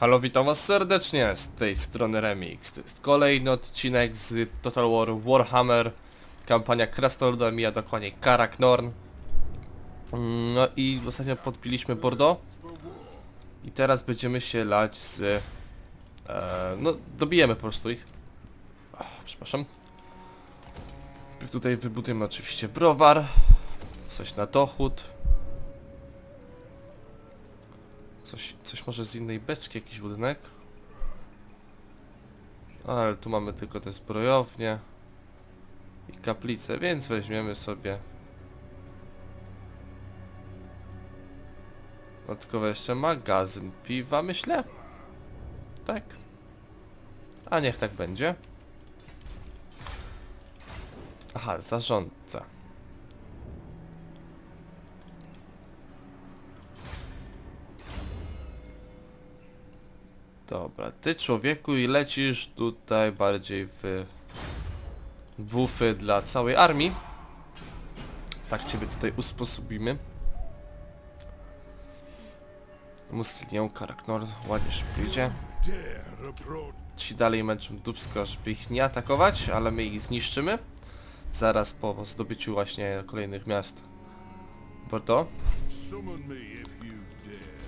Halo, witam was serdecznie z tej strony Remix. To jest kolejny odcinek z Total War Warhammer, kampania Krasnoluda mija dokładnie Karak Norn. Mm, No i ostatnio podpiliśmy Bordeaux. I teraz będziemy się lać z... E, no, dobijemy po prostu ich. Ach, przepraszam. Tutaj wybudujemy oczywiście browar. Coś na dochód. Coś, coś może z innej beczki, jakiś budynek? Ale tu mamy tylko te zbrojownie i kaplice, więc weźmiemy sobie dodatkowo jeszcze magazyn piwa, myślę? Tak? A niech tak będzie. Aha, zarządca. Dobra, ty człowieku i lecisz tutaj bardziej w bufy dla całej armii. Tak ciebie tutaj usposobimy. Muslinię, Karaknor, ładnie szybko idzie. Ci dalej męczą dupsko, żeby ich nie atakować, ale my ich zniszczymy. Zaraz po zdobyciu właśnie kolejnych miast you dare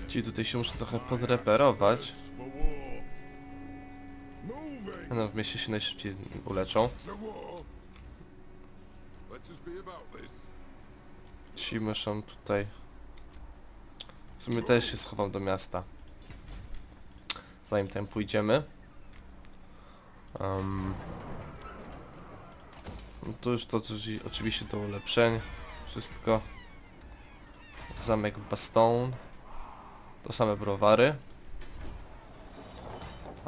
Ci tutaj się muszą trochę podreperować. No, w mieście się najszybciej uleczą. Ci muszą tutaj... W sumie też się schowam do miasta. Zanim tam pójdziemy. Um, no to już to oczywiście do ulepszeń. Wszystko. Zamek Baston. To same browary.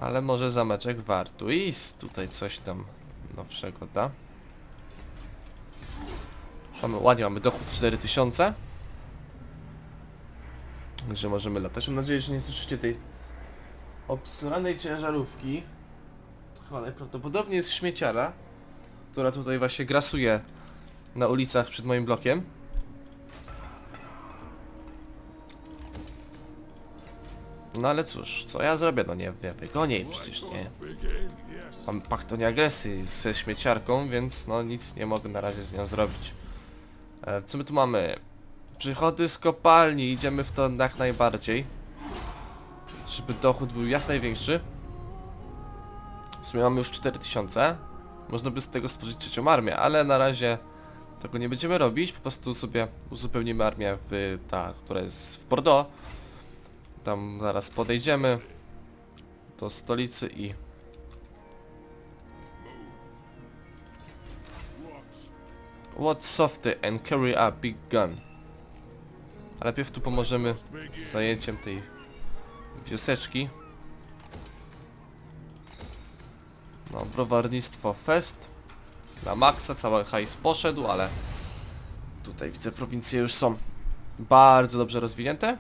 Ale może zameczek wartu. I tutaj coś tam nowszego da. Mamy, ładnie mamy dochód 4000. Także możemy latać. Mam nadzieję, że nie słyszycie tej obsranej ciężarówki. To chyba najprawdopodobniej jest śmieciara, która tutaj właśnie grasuje na ulicach przed moim blokiem. No ale cóż, co ja zrobię? No nie, nie wygonię jej przecież, nie. Mam pakt o nieagresji ze śmieciarką, więc no nic nie mogę na razie z nią zrobić. E, co my tu mamy? Przychody z kopalni, idziemy w to jak najbardziej. Żeby dochód był jak największy. W sumie mamy już 4000. Można by z tego stworzyć trzecią armię, ale na razie tego nie będziemy robić. Po prostu sobie uzupełnimy armię w ta, która jest w Bordeaux. Tam zaraz podejdziemy do stolicy i what softy and carry a big gun. A najpierw tu pomożemy z zajęciem tej wioseczki. No, browarnictwo fest. Na maksa cały hajs poszedł, ale tutaj widzę prowincje już są bardzo dobrze rozwinięte.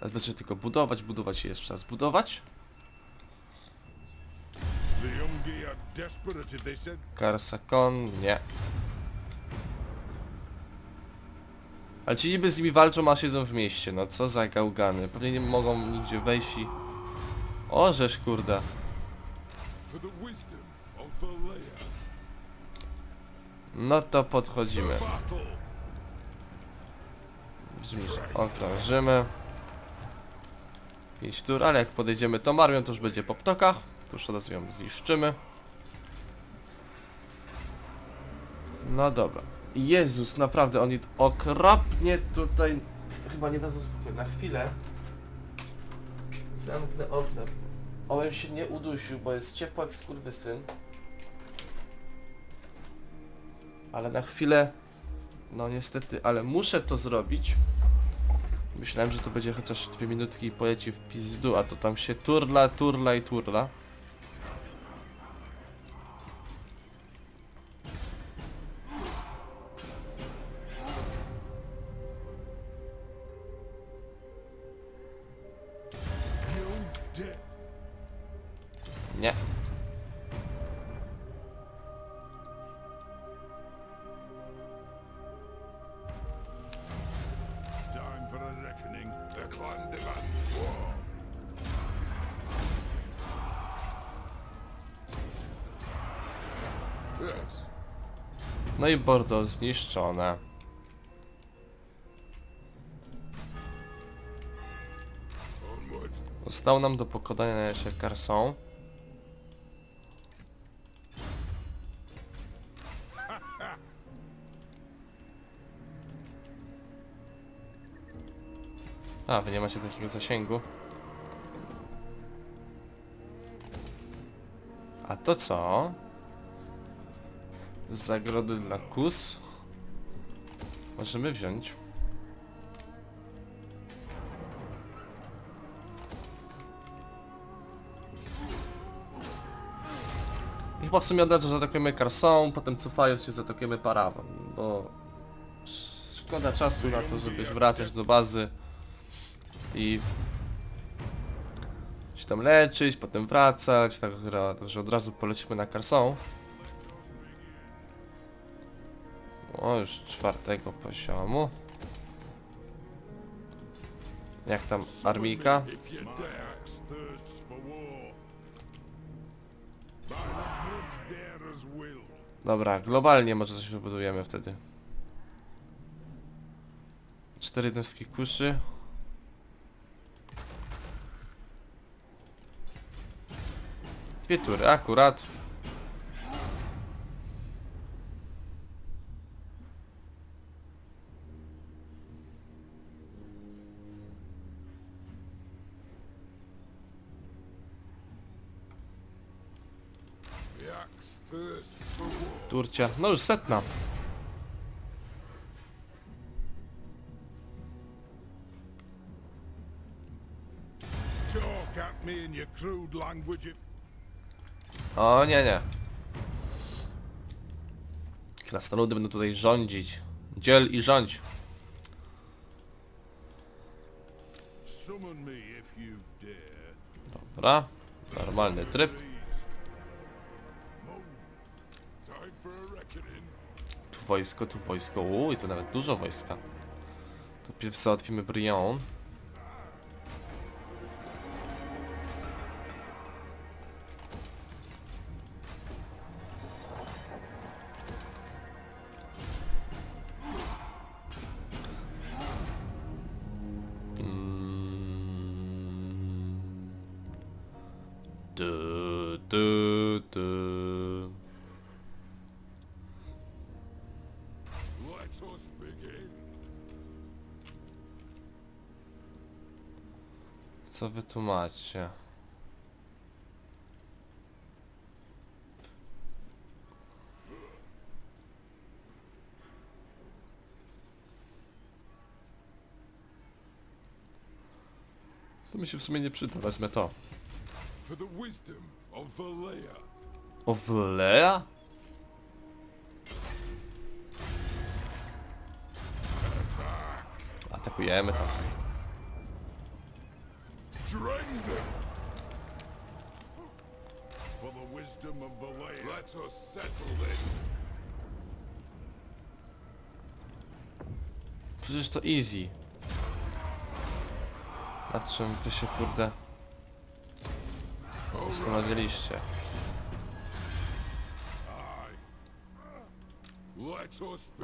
Teraz wystarczy tylko budować, budować i jeszcze raz budować. Karsakon, nie. Ale ci niby z nimi walczą, a siedzą w mieście, no co za gałgany. Pewnie nie mogą nigdzie wejść i... O, żeż kurde. No to podchodzimy. Widzimy, że okrążymy. 5 tur, ale jak podejdziemy tą armią, to już będzie po ptokach. To już od razu ją zniszczymy. No dobra. Jezus, naprawdę, oni okropnie tutaj... Chyba nie dadzą spokoju. Na chwilę zamknę okno. Ołem się nie udusił, bo jest ciepło jak skurwysyn. Ale na chwilę... No niestety, ale muszę to zrobić. Myślałem, że to będzie chociaż dwie minutki i poleci w pizdu, a to tam się turla, turla i turla. Nie. No i Bordeaux zniszczone. Zostało nam do pokonania jeszcze Carson. A, wy nie macie takiego zasięgu. A to co? Zagrody dla kus? Możemy wziąć. I chyba w sumie od razu zaatakujemy Carson, potem cofając się zaatakujemy Parawon, bo szkoda czasu na to, żebyś wracać do bazy i się tam leczyć, potem wracać, tak, także od razu polecimy na Carson. O, już czwartego poziomu. Jak tam armijka? Dobra, globalnie może coś wybudujemy wtedy. Cztery jednostki kuszy. Dwie tury, akurat. Turcia, no już setna. O nie, nie. Krasnoludy będą tutaj rządzić. Dziel i rządź. Dobra, normalny tryb. Wojsko, tu wojsko. Uuu, i to nawet dużo wojska. To pierw załatwimy Brion. Macie? To mi się w sumie nie przyda, wezmę to. For the wisdom of Valea. Atakujemy tam. Drain them. For the wisdom of Valea. Let us settle this. Przecież to easy. Na czym wy się kurde ustanowiliście?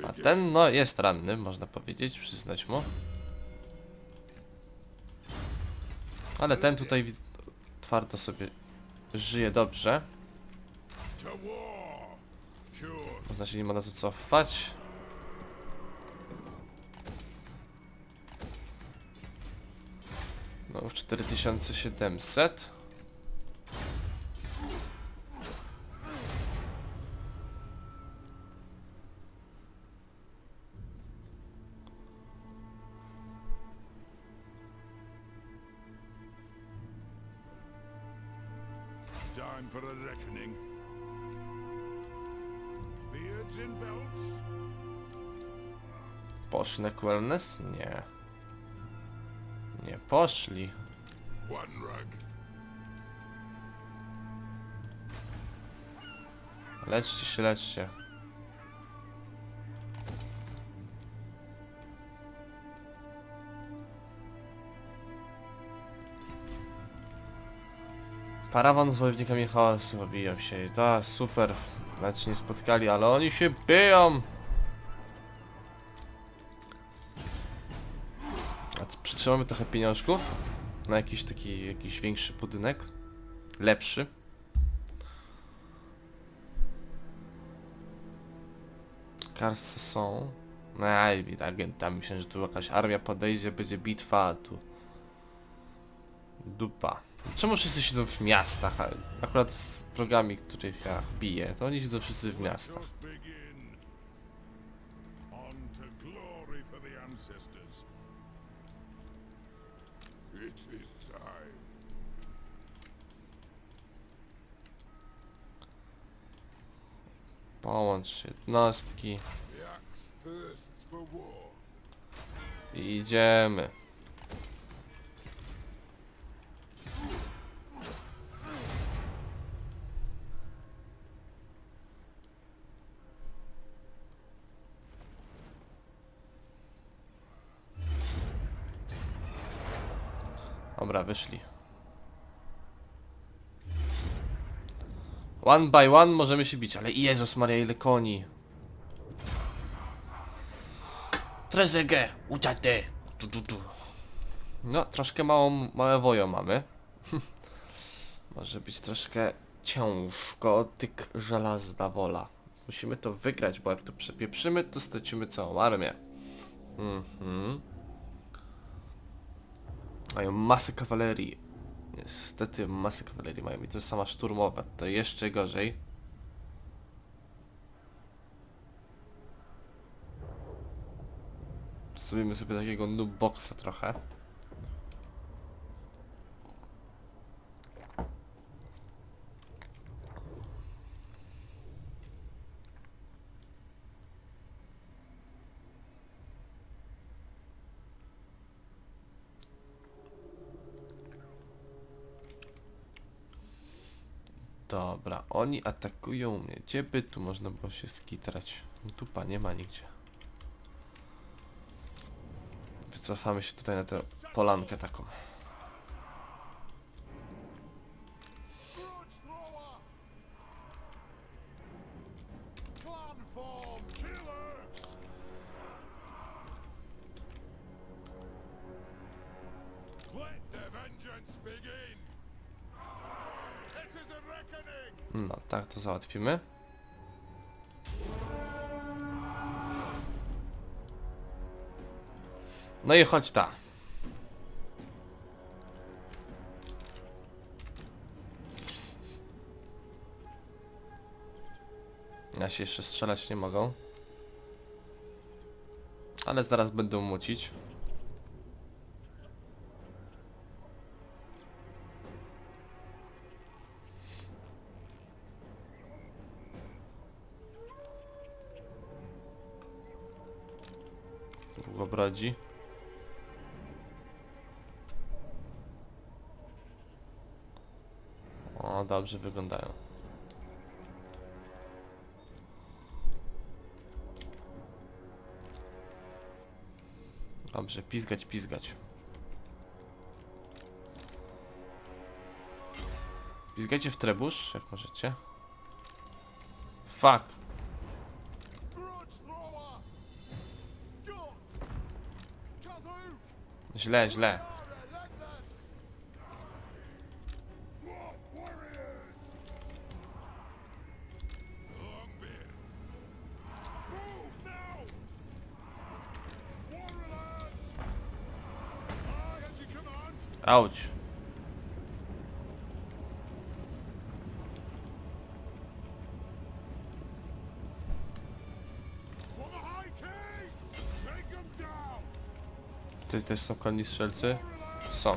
A ten no jest ranny, można powiedzieć, przyznać mu. Ale ten tutaj twardo sobie żyje dobrze. Można się nim od razu cofać. No już 4700. Time for a reckoning. Beards and belts. Poszli na wellness? Nie. Nie poszli. One rug. Leczcie się, leczcie. Parawan z wojownikami chaosu obiją się. Da, super. Nawet się nie spotkali, ale oni się biją! A co, przytrzymamy trochę pieniążków? Na jakiś taki, jakiś większy budynek? Lepszy? Karsy są. Aj, agentami myślę, że tu jakaś armia podejdzie, będzie bitwa, a tu... Dupa. Czemu wszyscy siedzą w miastach? A Akurat z wrogami, których ja biję, to oni siedzą wszyscy w miastach. Just begin. On to glory for the ancestors. It is time. Połącz jednostki The axe thirsts for war. i idziemy. Dobra, wyszli. One by one możemy się bić, ale Jezus Maria, ile koni. Trezege, uciate. No, troszkę małą, małe wojo mamy. Może być troszkę ciężko, tyk żelazna wola. Musimy to wygrać, bo jak to przepieprzymy, to stracimy całą armię. Mhm. Mają masę kawalerii. Niestety masę kawalerii mają i to jest sama szturmowa, to jeszcze gorzej. Zrobimy sobie takiego noob boxa trochę. Dobra, oni atakują mnie. Gdzie by tu można było się skitrać? Dupa nie ma nigdzie. Wycofamy się tutaj na tę polankę taką. Załatwimy. No i chodź ta. Ja się jeszcze strzelać nie mogą. Ale zaraz będą mucić. Długobrodzi. O, dobrze wyglądają. Dobrze, pizgać, pizgać. Pizgajcie w trebusz, jak możecie. Fuck. Źle, źle. Relentless. Tutaj też są konni strzelcy? Są.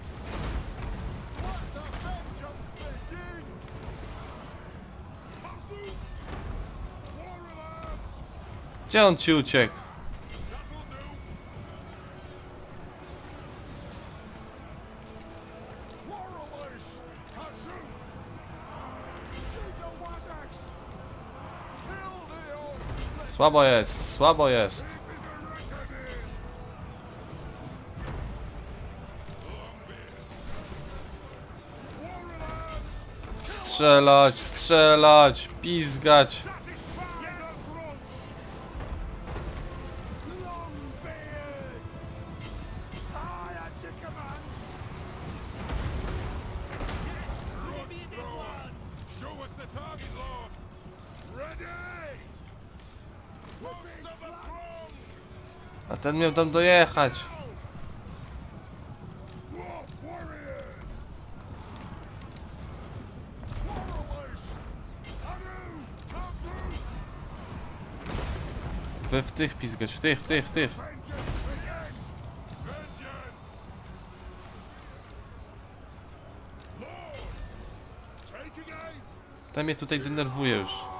Gdzie on ci uciekł? Słabo jest, słabo jest. Strzelać, strzelać, pizgać. Miał tam dojechać. Wy w tych pizgać, w tych, w tych, w tych. Ten mnie tutaj denerwuje już.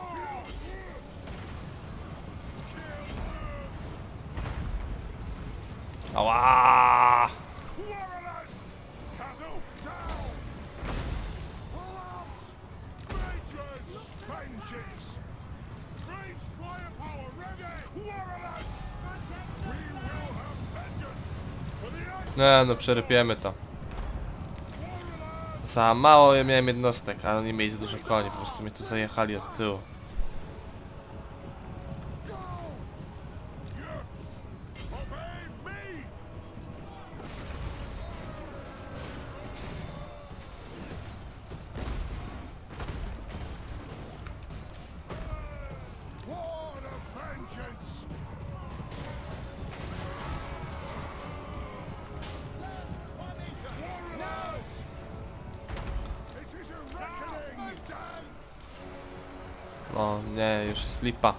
Action! Nie no, przerypiemy to. Za mało ja miałem jednostek, a oni mieli za dużo koni, po prostu mnie tu zajechali od tyłu. No nie, już jest lipa.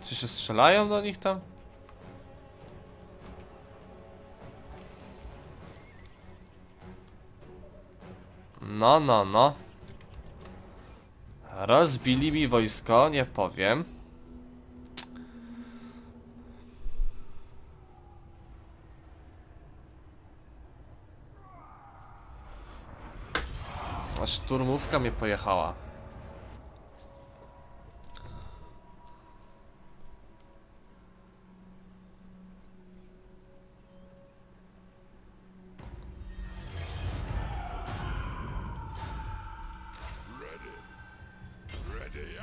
Czy się strzelają do nich tam? No, no, no. Rozbili mi wojsko, nie powiem. A szturmówka mnie pojechała.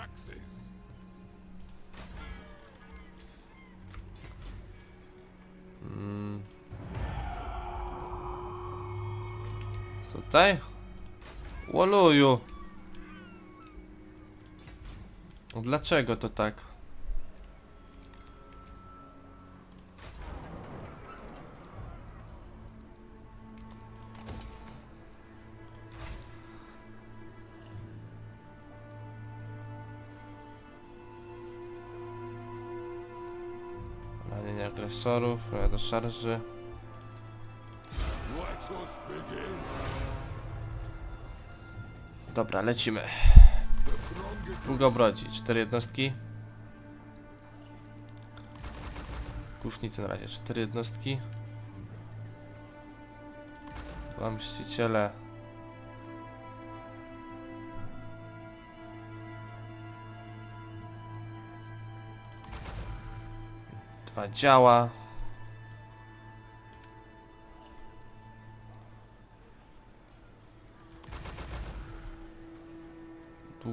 Axes. Tutaj? Łoluju. Dlaczego to tak? Ranienie agresorów, do szarży. Let us. Dobra, lecimy. Is Długobrodzi, cztery jednostki. Kusznicy na razie, cztery jednostki. Dwa mściciele. Dwa działa.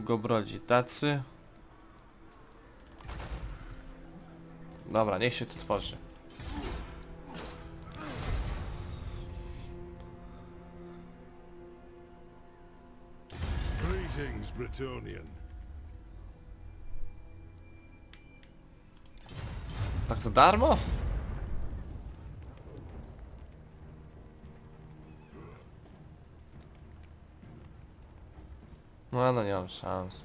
Długobrodzi tacy. Dobra, niech się to tworzy. Greetings, Bretonian. Tak za darmo? No, no nie mam szans.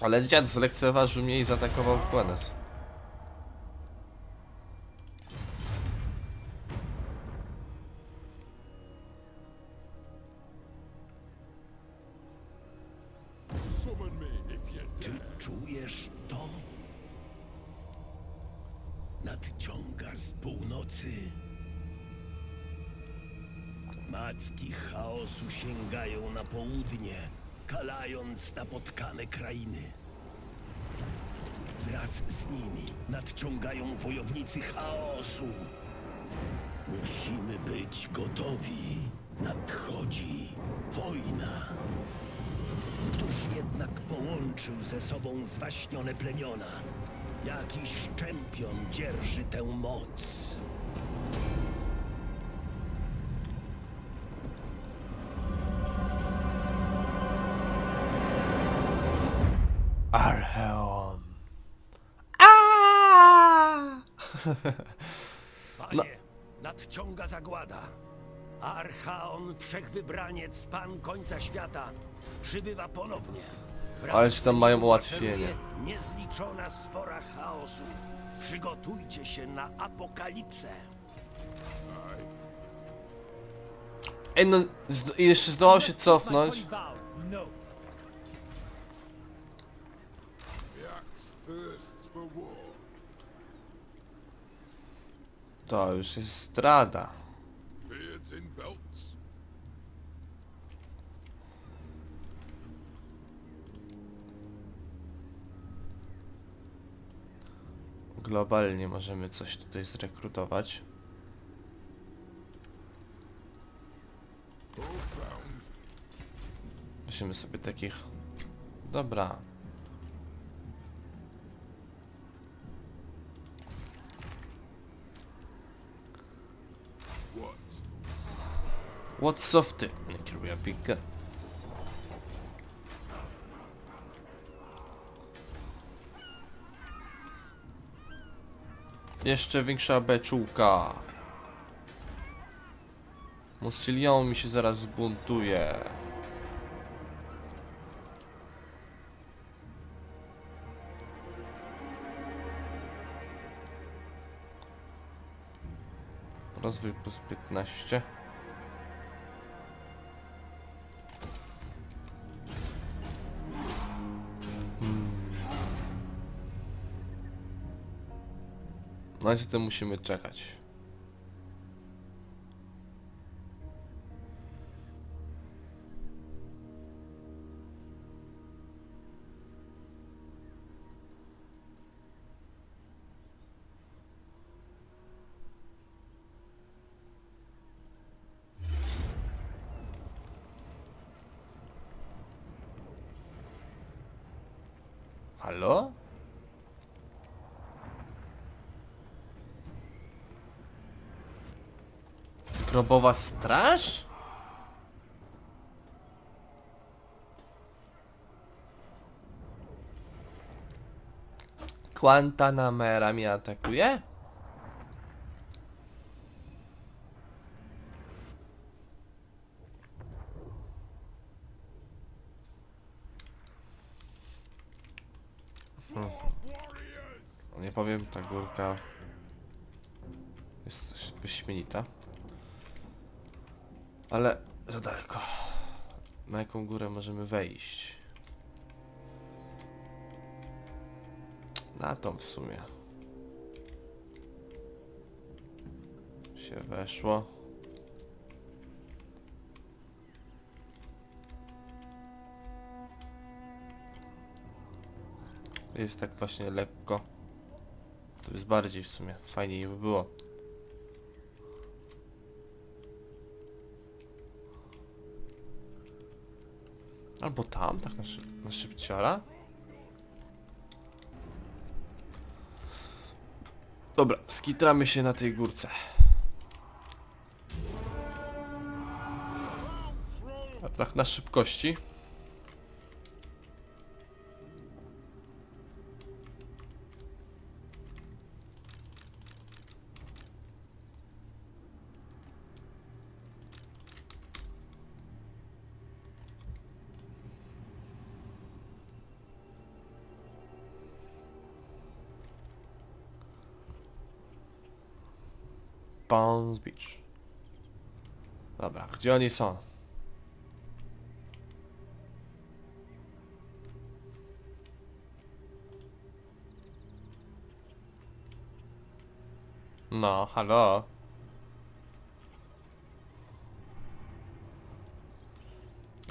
Ale dziad zlekceważył mnie i zaatakował Quenes. Wojownicy chaosu. Musimy być gotowi. Nadchodzi wojna. Któż jednak połączył ze sobą zwaśnione plemiona? Jakiś czempion dzierży tę moc. Archeon. Panie, nadciąga zagłada. Archaon, wszechwybraniec, pan końca świata, przybywa ponownie. Wraz Ale czy tam mają ułatwienie. Niezliczona sfora chaosu. Przygotujcie się na apokalipsę. Ej no, zd- jeszcze zdołał się cofnąć. No. Axe thirsts for war. To już jest belts. Globalnie możemy coś tutaj zrekrutować. Weźmy sobie takich... Dobra. What? What's of ty? Nie kieruję pikę. Jeszcze większa beczułka. Musilion mi się zaraz zbuntuje. Rozwój plus 15. No niestety musimy czekać. Grobowa straż? Guantanamera mnie atakuje? Warriors! Nie powiem, ta górka jest wyśmienita. Ale za daleko. Na jaką górę możemy wejść? Na tą w sumie. Się weszło. Jest tak właśnie lekko. To jest bardziej w sumie. Fajniej by było. Albo tam, tak na, szyb na. Dobra, skitramy się na tej górce. Tak na szybkości. Palms Beach. Dobra, gdzie oni są? No, halo?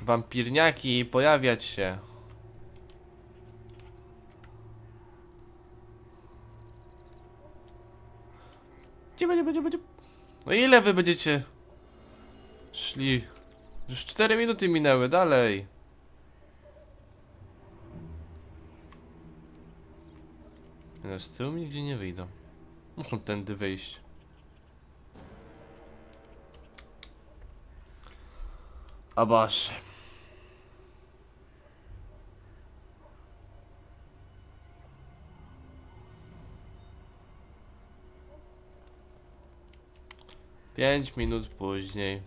Wampirniaki, pojawiać się. Gdzie będzie, będzie, będzie? No ile wy będziecie szli? Już 4 minuty minęły, dalej. No z tyłu nigdzie nie wyjdą. Muszą tędy wyjść. A Pięć minut później.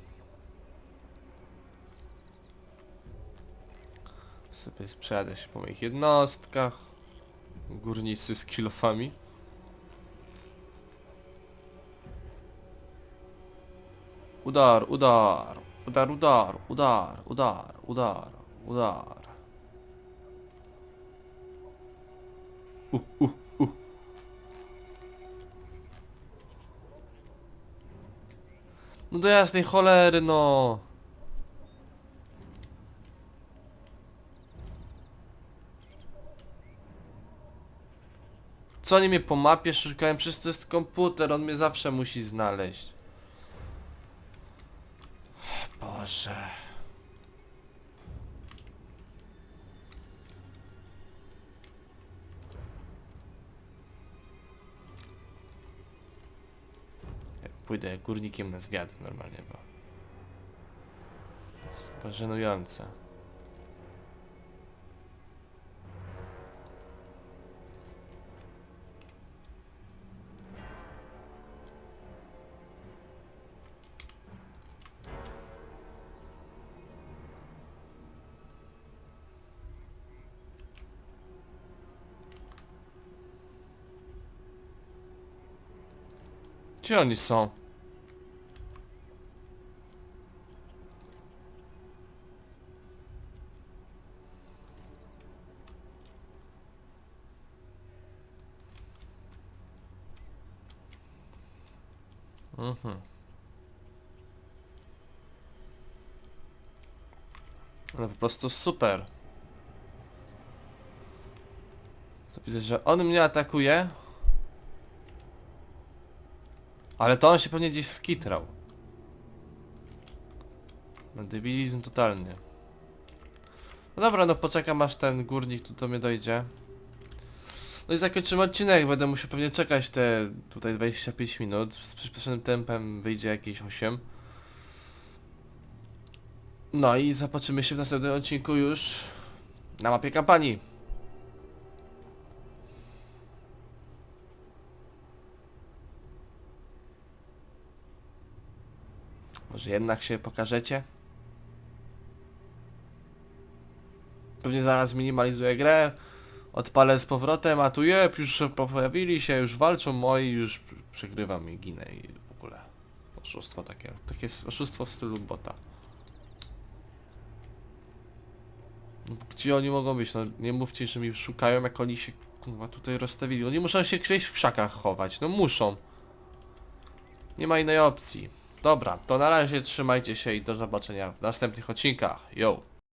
Sobie przejadę się po moich jednostkach. Górnicy z kilofami. Udar, udar, udar, udar, udar, udar, udar, udar. No do jasnej cholery, no. Co oni mnie po mapie szukają? Przecież to jest komputer, on mnie zawsze musi znaleźć. Boże. Pójdę górnikiem na zwiat normalnie, bo... Chyba żenujące. Gdzie oni są? Mhm. No po prostu super. To widzę, że on mnie atakuje. Ale to on się pewnie gdzieś skitrał. No debilizm totalny. No dobra, no poczekam aż ten górnik tu do mnie dojdzie. No i zakończymy odcinek, będę musiał pewnie czekać te tutaj 25 minut. Z przyspieszonym tempem wyjdzie jakieś 8. No i zobaczymy się w następnym odcinku już na mapie kampanii. Może jednak się pokażecie? Pewnie zaraz minimalizuję grę, odpalę z powrotem, a tu jeb, już pojawili się, już walczą moi, już przegrywam i ginę i w ogóle. Oszustwo takie, takie oszustwo w stylu bota. No, Gdzie oni mogą być? No nie mówcie, że mi szukają jak oni się kurwa tutaj rozstawili. Oni muszą się gdzieś w krzakach chować, no muszą. Nie ma innej opcji. Dobra, to na razie trzymajcie się i do zobaczenia w następnych odcinkach. Yo!